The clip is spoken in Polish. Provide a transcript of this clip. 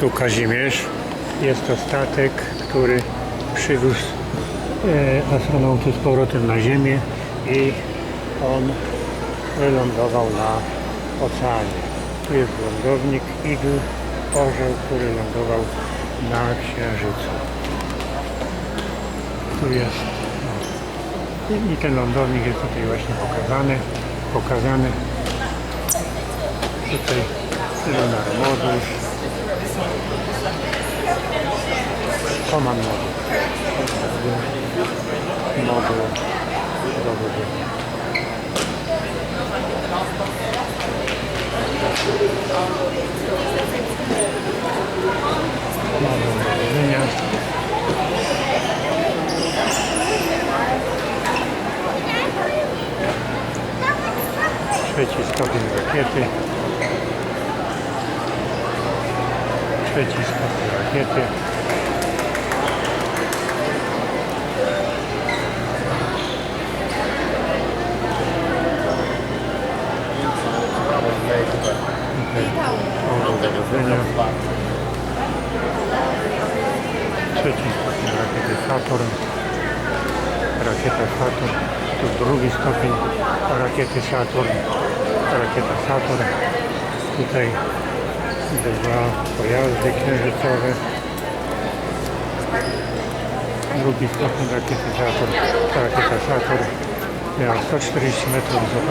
Tu Kazimierz. Jest to statek, który przywiózł e, astronautów z powrotem na Ziemię i on wylądował na oceanie. Tu jest lądownik Eagle Orzeł, który lądował na Księżycu. Tu jest. I- ten lądownik jest tutaj właśnie pokazany. Pokazany. Tutaj lunar moduł. Command moduł. Moduł dowodu. Moduł dowodzenia. Trzeci stopień rakiety. Stopień rakiety. Trzeci stopień rakiety Saturn. Rakieta Saturn. Tu drugi stopień rakiety Saturn. Rakieta Saturn. Tutaj dwa pojazdy księżycowe. Drugi stopień rakiety Saturn. Rakieta Saturn miała 140 metrów wysokości.